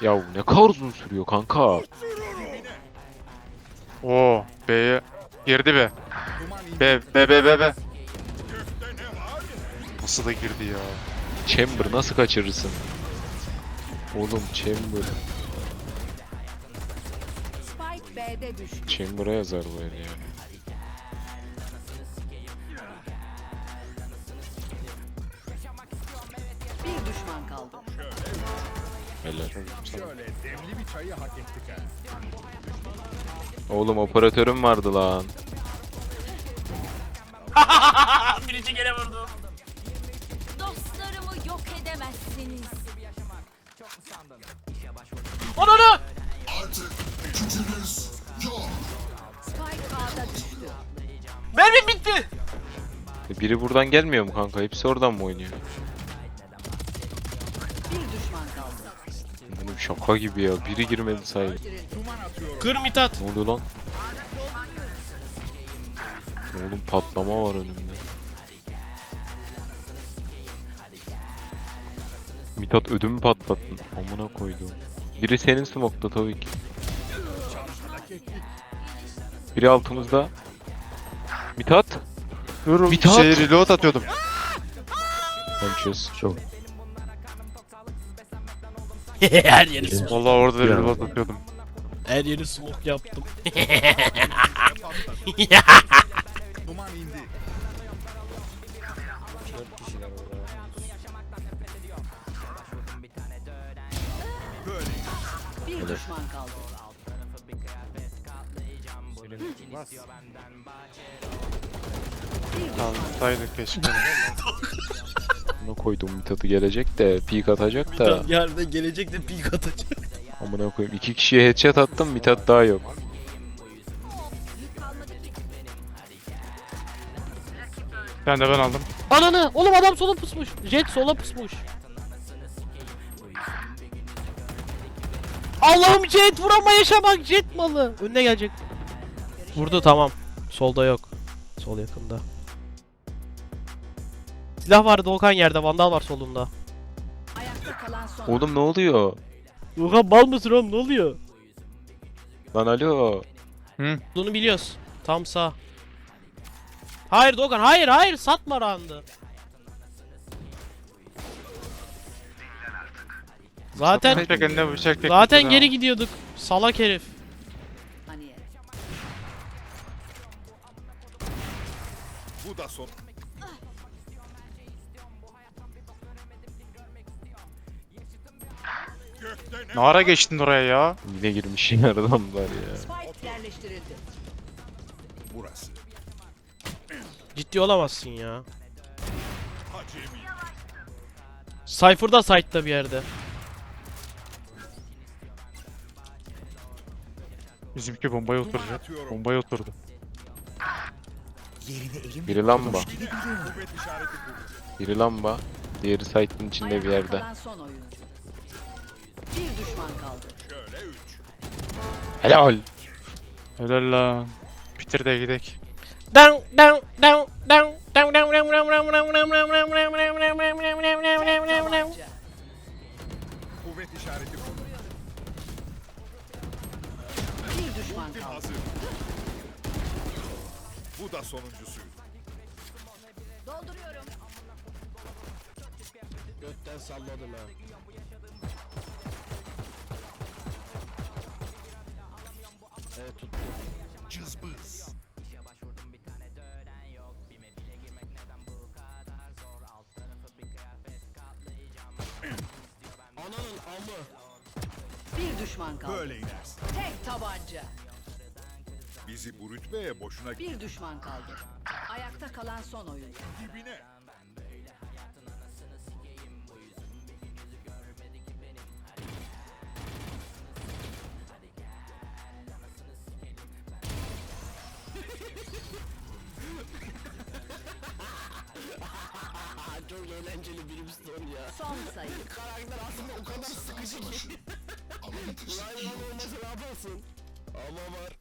Ya ne kadar uzun sürüyor kanka. Oo B'ye girdi be. B B B B B. Nasıl da girdi ya? Chamber nasıl kaçırırsın? Oğlum Chamber. Spike B'de düştü. Chamber'a yazar bu el ya. Bir düşman kaldı. Helal. Şöyle demli bir çayı hak ettik ha. Oğlum operatörüm vardı lan. Birinci kere vurdum. Dostlarımı yok edemezsiniz. Ananı! Spike A'da düştü. Mermim bitti. E, Biri buradan gelmiyor mu kanka? Hepsi oradan mı oynuyor? Bir düşman kaldı. Bunun şaka gibi ya. Biri girmedi sayı. Kır Mithat. Ne oluyor lan? Oğlum patlama var önümde. Mithat ödümü patlattın. Amına koydum. Biri senin smoke'da tabii ki. Biri altımızda. Mithat. Dur Mithat! şey reload atıyordum. Konuşuyoruz. Çok. Her yeri smoke. Valla orada da bir bak bakıyordum. Her yeri smoke yaptım. Duman indi. Dört kişi var orada. Böyle. Bir düşman kaldı. Söylemek keşke. Amına koydum Mithat'ı gelecek de peek atacak da. Mithat yarın gelecek de pik atacak. Amına koyayım. İki kişiye headshot attım Mithat daha yok. Ben de ben aldım. Ananı! Oğlum adam sola pusmuş. Jet sola pusmuş. Allah'ım Jet vurama yaşamak Jet malı. Önüne gelecek. Vurdu tamam. Solda yok. Sol yakında. Silah vardı Doğukan yerde. Vandal var solunda. ayakta kalan son. Oğlum ne oluyor? Doğukan bal mısın oğlum ne oluyor? Lan alo. Bunu biliyoruz. Tam sağ. Hayır Doğukan hayır hayır satma round'ı. Zaten Bıçak eline bıçak tek. zaten geri gidiyorduk. Salak herif. Bu da son. Ne ara geçtin oraya ya? Yine girmiş adamlar ya. Spike yerleştirildi. burası? Ciddi olamazsın ya. Acemi. Cypher'da site'da bir yerde. Bizimki bombaya oturacak. Bombaya oturdu. Biri lamba. Kuvvet işareti bu. Biri lamba. Diğeri site'ın içinde bir Ayakta yerde. kalan son oyuncu. Bir düşman kaldı. Şöyle üç. Helal. Helal lan. Bitir de gidek. Down down down down down down down down down down down down down down down down down down Kuvvet işareti bu. Bir düşman Ultim kaldı. hazır. Bu da sonuncusu. Dolduruyorum. Götten salladım ha. Evet tuttu. Cızbız. İşe başvurdum bir tane dönen yok. Bime bile girmek neden bu kadar zor. Alt tarafı bir kıyafet katlayacağım. Ananın amı. Bir düşman kaldı. Böyle inersin. Tek tabanca. Bizi bu rütbeye boşuna... Bir düşman kaldı. Ayakta kalan son oyun. Dibine. Çok eğlenceli bir son ya. Son sayı. Karakter aslında o kadar sıkıcı ki. Lan lan olmasa ne yaparsın? Ama var.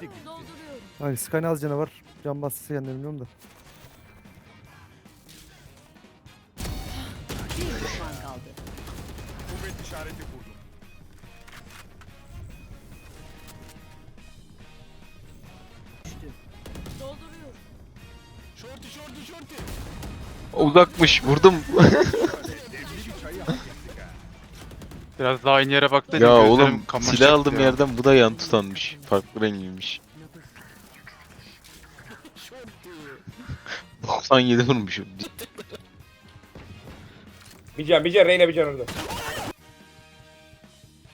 gitti. Ay Skyne az canı var. Can bastıysa kendini bilmiyorum da. İşareti kurdum. Uzakmış vurdum. Bir çayı hak ettik ha. Biraz daha aynı yere baktın. ya oğlum silah aldım yerden bu da yan tutanmış. Farklı rengiymiş. 97 vurmuşum. Bir can bir can Reyna bir can orada.